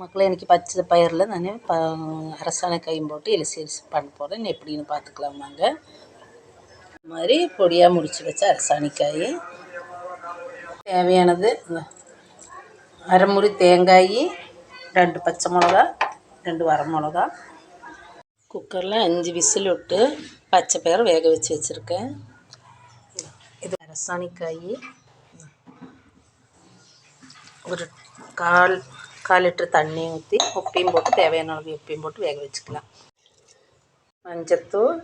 மக்கள் இன்றைக்கி பச்சை பயிரில் நான் ப அரசாணை கையும் போட்டு எலிசி எலிசி பண்ண போகிறேன் எப்படின்னு பார்த்துக்கலாம் வாங்க. இந்த மாதிரி பொடியாக முடிச்சு வச்ச அரசாணிக்காய் தேவையானது அரைமுறி தேங்காய் ரெண்டு பச்சை மிளகா ரெண்டு வரமிளகா குக்கரில் அஞ்சு விசில் விட்டு பச்சை பயிர் வேக வச்சு வச்சுருக்கேன். இது அரசாணிக்காய் ஒரு கால் கால் லிட்டர் தண்ணியும் ஊற்றி உப்பையும் போட்டு தேவையான அளவு உப்பையும் போட்டு வேக வச்சுக்கலாம். மஞ்சத்தூள்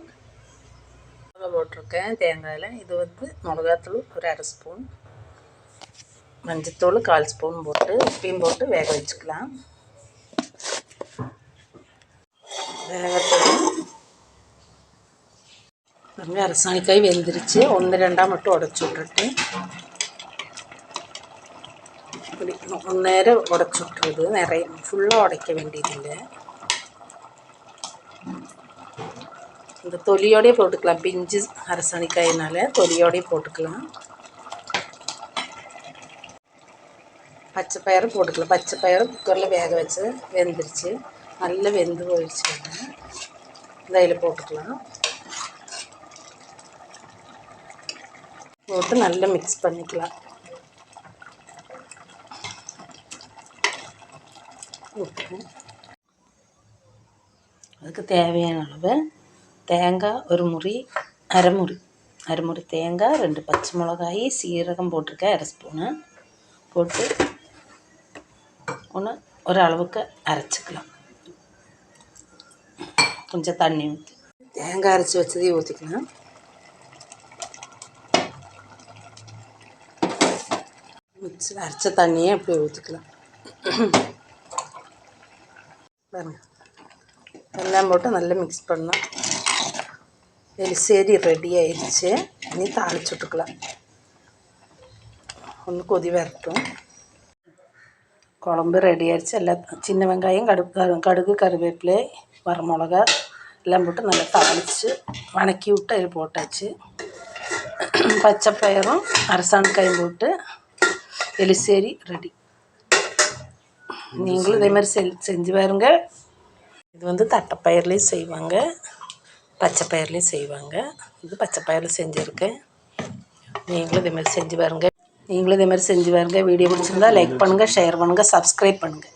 மிளகா போட்டிருக்கேன். தேங்காயில் இது வந்து மிளகாத்தூள் ஒரு அரை ஸ்பூன். மஞ்சத்தூள் கால் ஸ்பூன் போட்டு உப்பையும் போட்டு வேக வச்சுக்கலாம். வேகத்தூள் பாருங்க அரசாணிக்காய் வெந்துருச்சு. ஒன்று ரெண்டாக மட்டும் உடச்சி விட்டுட்டு இப்படி நேரம் உடச்சி விட்ருது நிறைய ஃபுல்லாக உடைக்க வேண்டியதில்லை. இந்த தொலியோடய போட்டுக்கலாம். பிஞ்சு அரசாணிக்காயினால தொலியோடய போட்டுக்கலாம். பச்சை பயிறு போட்டுக்கலாம். பச்சை பயிறு குக்கரில் வேக வச்சு வெந்துருச்சு. நல்லா வெந்து போயிடுச்சு இந்த இதில் போட்டுக்கலாம். போட்டு நல்லா மிக்ஸ் பண்ணிக்கலாம். அதுக்கு தேவையான அளவு தேங்காய் ஒரு முறி அரைமுறி அரைமுறி தேங்காய் ரெண்டு பச்சை மிளகாய் சீரகம் போட்டிருக்கேன் அரை ஸ்பூனு போட்டு ஒன்று ஒரு அளவுக்கு அரைச்சிக்கலாம். கொஞ்சம் தண்ணி ஊற்றி தேங்காய் அரைச்சி வச்சதையும் ஊற்றிக்கலாம் அரைச்ச தண்ணியை அப்படியே ஊற்றிக்கலாம் பாருங்க. எல்லாம் போட்டு நல்லா மிக்ஸ் பண்ணலாம் எலிசேரி ரெடி ஆயிடுச்சு. இனி தாளிச்சு விட்டுக்கலாம். ஒன்று கொதி வரட்டும். குழம்பு ரெடி ஆயிடுச்சு. எல்லாம் சின்ன வெங்காயம் கடுகு கடுகு கருவேப்பிலை வரமிளகா எல்லாம் போட்டு நல்லா தாளித்து வணக்கி விட்டு அதில் போட்டாச்சு. பச்சை பயிரும் அரசாணிக்காயும் போட்டு எலிசேரி ரெடி நீங்களும் இதே மாதிரி செல் செஞ்சு பாருங்க. இது வந்து தட்டைப்பயிர்லேயும் செய்வாங்க. பச்சை பயிர்லேயும் செய்வாங்க. இது பச்சை பயிரில் செஞ்சுருக்கேன் நீங்களும் இதே மாதிரி செஞ்சு பாருங்க. நீங்களும் இதே மாதிரி செஞ்சு பாருங்க. வீடியோ பிடிச்சிருந்தா லைக் பண்ணுங்கள் ஷேர் பண்ணுங்கள் சப்ஸ்கிரைப் பண்ணுங்கள்